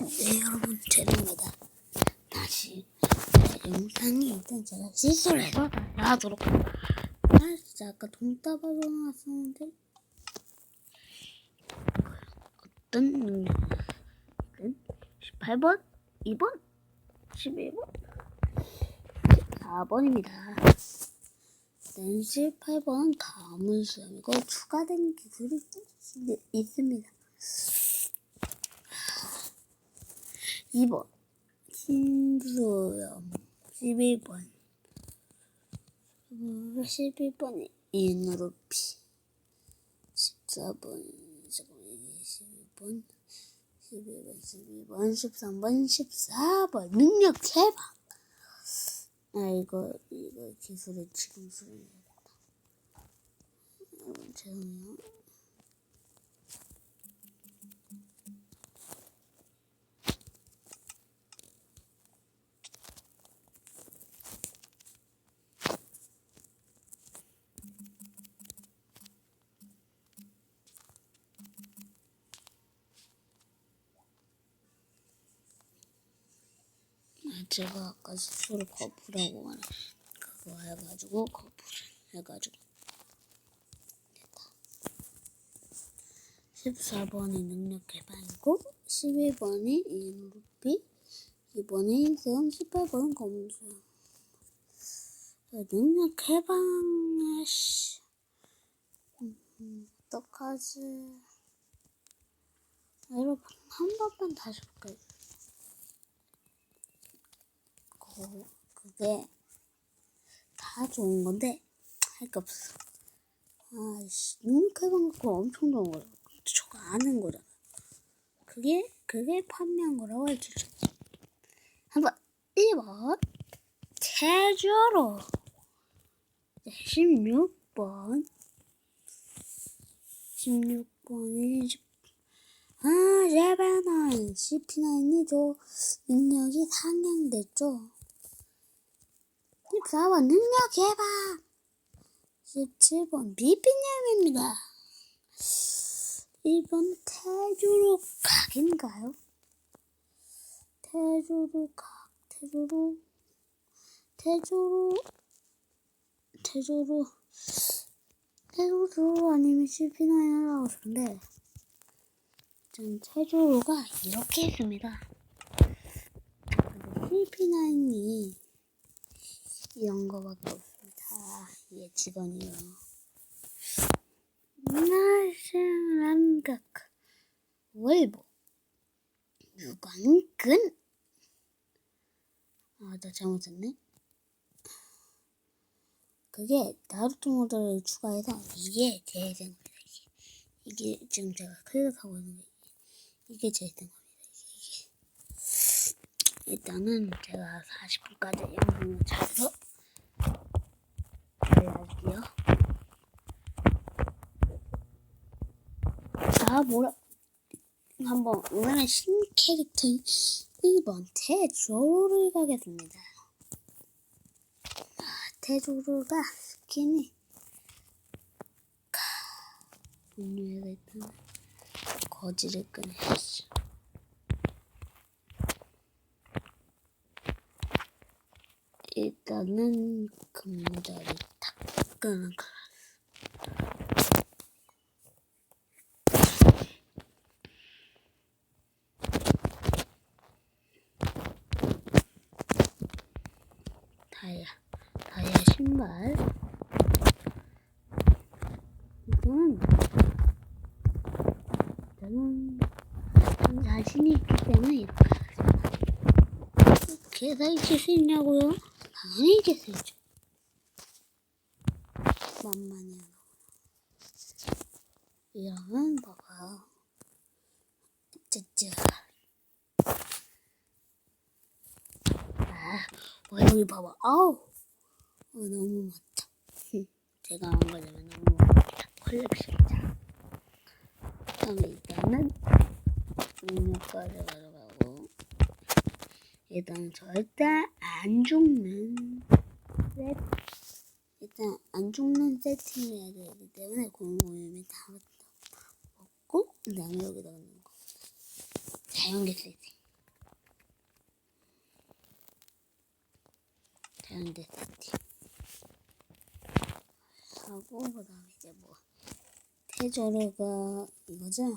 네 여러분 죄송합니다. 다시 영상이 일단 제가 실수를 해서 하도록 합니다. 아 진짜 아까 돈다발로 나왔었는데 어떤 능력은 18번, 2번, 11번, 14번입니다. 일단 18번 다음은 수염이고 추가된 기술이 있습니다. 2번. 신수염 11번. 11번이 인루피. 14번 11번 11번 12번 13번 14번. 능력 개방. 아 이거 이거 기술을 지금 여러분 죄송해요 제가 아까 스스로 거부라고 말해 그거 해가지고 거부를 해가지고. 됐다 14번이 능력 개발이고 11번이 인루피 2번이 세움 18번은 검수. 능력 개방에 씨. 음, 음, 어떡하지? 여러분 한 번만 다시 볼까요? 그, 그게 다 좋은 건데 할 게 없어. 아씨, 눈캐방 갖고 엄청 좋은 거야. 저거 아는 거잖아. 그게 그게 판매한 거라고 할수 있어. 한번 1번 태조로 16번 16번이 아, 레벨 9 CP9이죠. 능력이 상향됐죠. 14번 능력 개방 17번 비피님입니다 1번 태주로 각인가요? 태주로 각 태주로 태주로 태주로 태주로 아니면 CP9이라고 싶은데 전 태주로가 이렇게 있습니다 CP9이 이런 거밖에 없습니다. 예, 직원이요. 나시란각 월보 유관근 아, 나 잘못했네. 그게 나루토 모드를 추가해서 이게 제 생각입니다. 이게, 이게 지금 제가 클릭하고 있는 게 이게 제 생각입니다. 이게. 일단은 제가 40분까지 영상을 찾아서 알려줄게요. 자, 뭐라 한번 오늘은 신캐릭터인 1번 테조로를 가겠습니다. 아, 테조로가 스킨이 가 분류해가 일단 거지를 꺼내야죠. 일단은 탁 끄는 거. 다이아, 다이아 신발. 이건 저는 좀 자신이 있기 때문에 이렇게 칠수 있냐고요? 당연히 칠수 있죠. 만만히 하나. 이러면 봐봐요. 쯔쯔. 아, 와, 여기 봐봐. 아우. 어, 너무 많다. 제가 한 거냐면 너무 많다. 컬렉션이다. 그다음에 일단은 음료까지 가져가고 일단 절대 안 죽는 셋 일단 안 죽는 세팅을 해야 되기 때문에 공공유미 다 먹고 그다음에 여기 넣는 거. 자연계 세팅. 자연계 세팅. 하고 그다음 이제 뭐 태조르가 이거죠?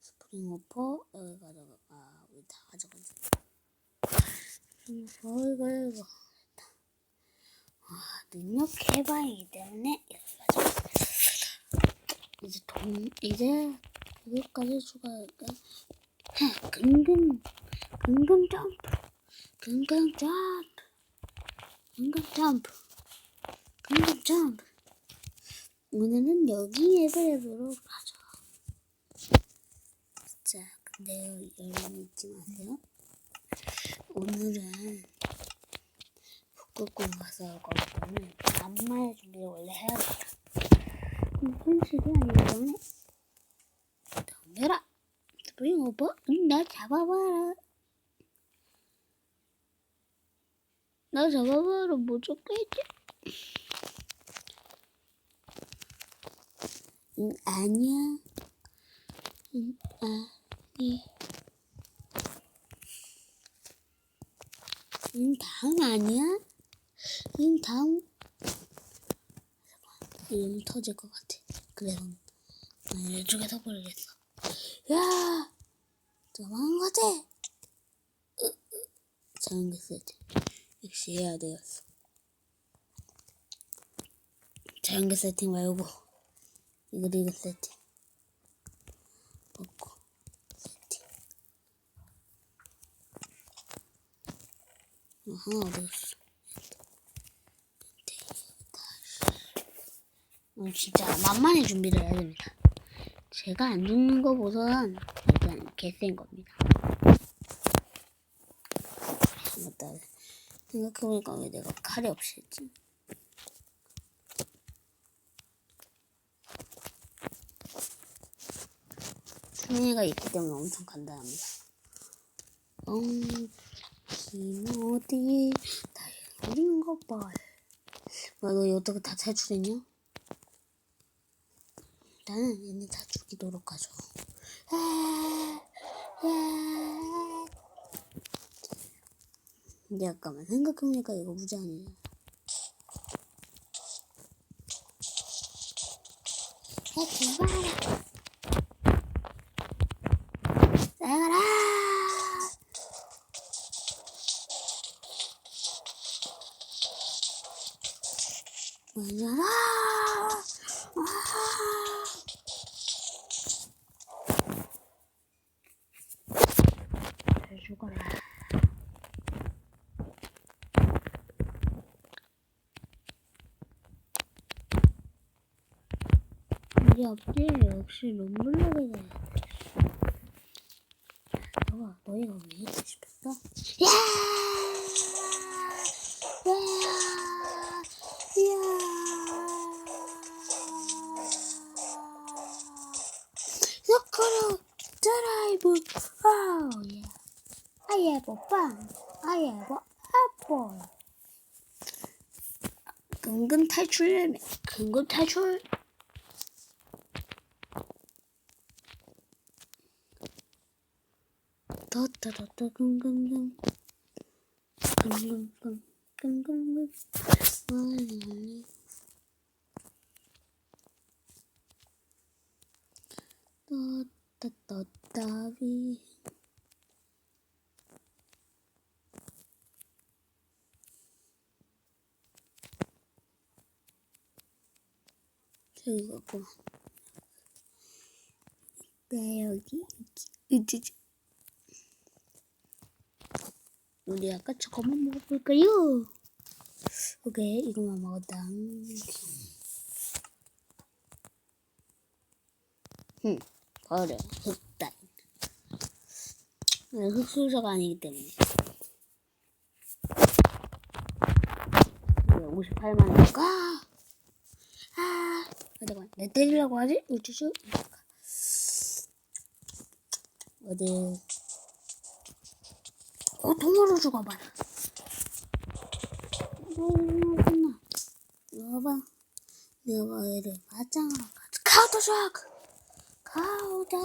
스프링오퍼 여기 가져가 아 우리 다 가져가자 그리고 이거 이거. 능력 개발이기 때문에 여기 가져가 이제 돈 이제 그것까지 추가할까 근근 근근 점프 근근 점프 근근 점프 근근 점프. 오늘은 여기에서 해보도록 하죠. 자 근데요 여러분 잊지 마세요. 오늘은 할 거기 때문에 안마의 준비를 원래 해야 돼요. 현실이 때문에? 덤벼라. 스프링 오버. 나 잡아봐라. 나 잡아봐라. 못 잡겠지? 응 아니야. 응 아니. 응 다음 아니야 응 다음. 이름 터질 것 같아. 그래서 난 이쪽에 서 버리겠어. 야! 도망한 거지? 세트 역시 해야 되었어. 자연계 세팅 말고 이거 이거 세팅. 먹고 세팅. 어, 하나 어디 갔어 진짜 만만히 준비를 해야 됩니다 제가 안 죽는 거보단 일단 개센 겁니다 맞다 생각해보니까 왜 내가 칼이 없이 했지 충이가 있기 때문에 엄청 간단합니다. 엉키모디 달리는 것 봐. 뭐야 너 어떻게 다 탈출했냐? 나는 얘네 다 죽이도록 하죠. 아, 아. 근데 잠깐만 생각해보니까 이거 무지 아니야. 야, 제발. 이게 없지? 역시 룸블록이네. 너가 너희가 왜 이렇게 싶었어? 야! 야! 야! 스크루 드라이브 예. I have a 빵. I. 근근 탈출. 근근 탈출. 더더더더 근근근 근근근 근근근 멀리 또또또따비 저기 갔구만 나 여기 이지 우리 아까 저거만 먹어볼까요? 오케이 이거만 먹었다 흠 버려 흑단 네, 흑수저가 아니기 때문에 58만 원일까? 아 잠깐만 내 때리려고 하지? 우쭈쭈 어디 어, 통으로 죽어봐라. 어머나. 이거 봐. 내가 얘를 맞짱으로 가지. 카우터 샤크! 카우터.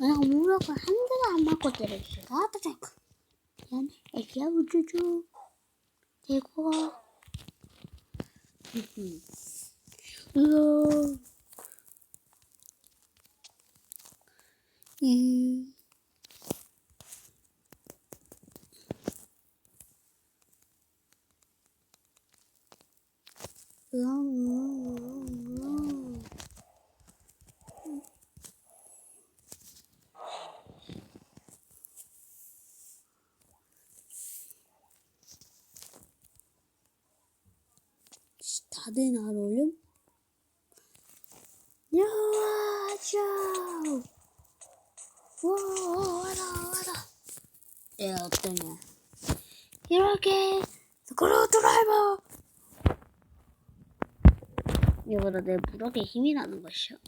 내가 무력을 한 대도 안 맞고 때렸지. 카우터 샤크. 미안해. 애기야, 우쭈쭈. 대고 으아 다들 날 올림? 야자 와 와라 와라 얘 어떠냐? 이렇게 스크루 드라이버 이거보다 내 무력에 힘이 나는 것이야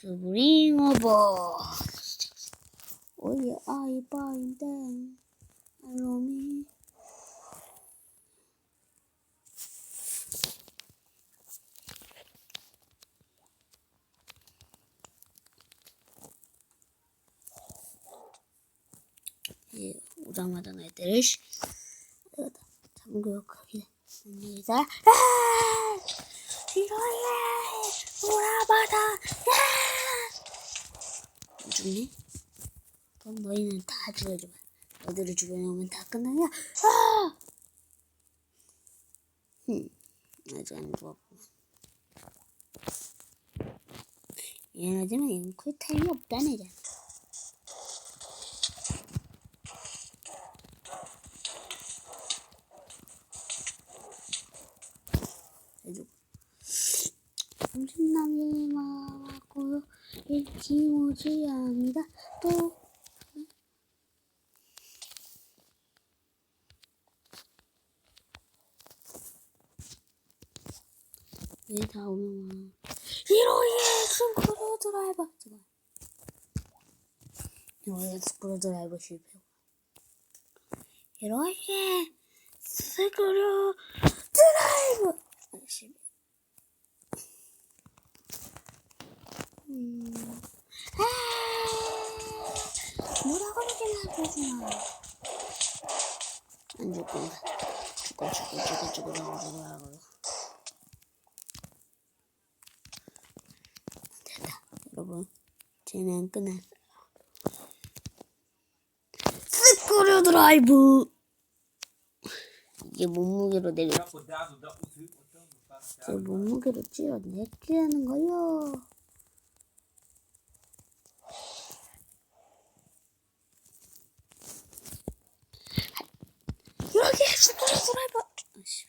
스프링 오버 오예 아이 바인데 알로미 예, 오자마자 날들을 장교역하게 됩니다. 아! 이거예! 오라바다! 야! 죽니? 그럼 너희는 다 죽여주마. 너희들을 죽여놓으면 다 끝나냐? 아! 흠, 아직 안 죽었구만. 이건 쿨타임이 자. 해주고. 삼십남이 마고요. 일키모지 합니다. 또. 얘다 오면 이로예 스크루 드라이버 잠깐 이로예 스크루 드라이버 실패 이로예 스크루 드라이브 실패 음. 아 뭐라고 그러긴 하구나 안 죽고 죽어 죽어 죽어 죽어 죽어 죽어 됐다 여러분 쟤는 끝났어요 스크류 드라이브 이게 몸무게로 내려 제 몸무게로 찌어내게 하는 거요. 이렇게 스크류 드라이버. 아씨.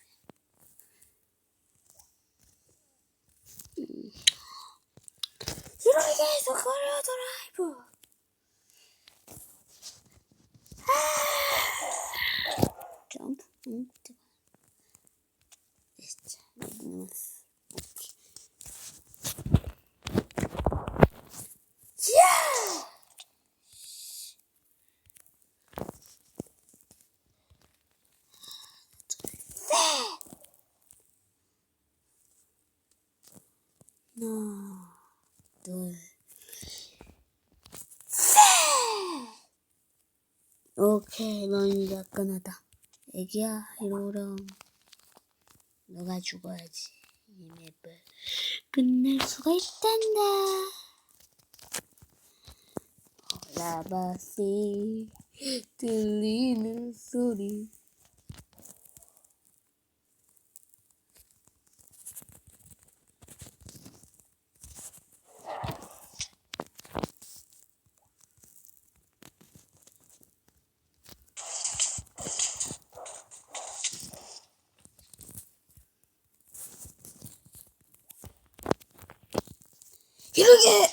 음. 이렇게 스크류 드라이브. 아! 점프. 응, 제발. 됐죠. 남았어. 오케이. 야! 하나, 둘, 셋! 오케이, 넌 이제 끝났다. 애기야, 이리 오렴. 너가 죽어야지. 이 맵을 끝낼 수가 있단다. 라바시 들리는 소리. 이렇게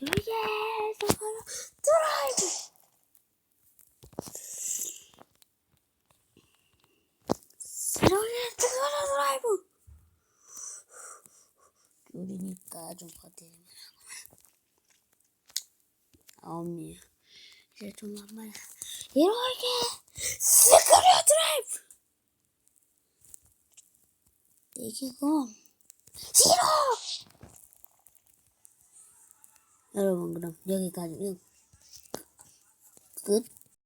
이렇게 해서 바로 드라이브 이렇게 바로 드라이브 요리니까 좀 버티면 아홉이야 이제 좀 한마디 이렇게 스크류 드라이브. 이기고 싫어. 여러분 그럼 여기까지 끝.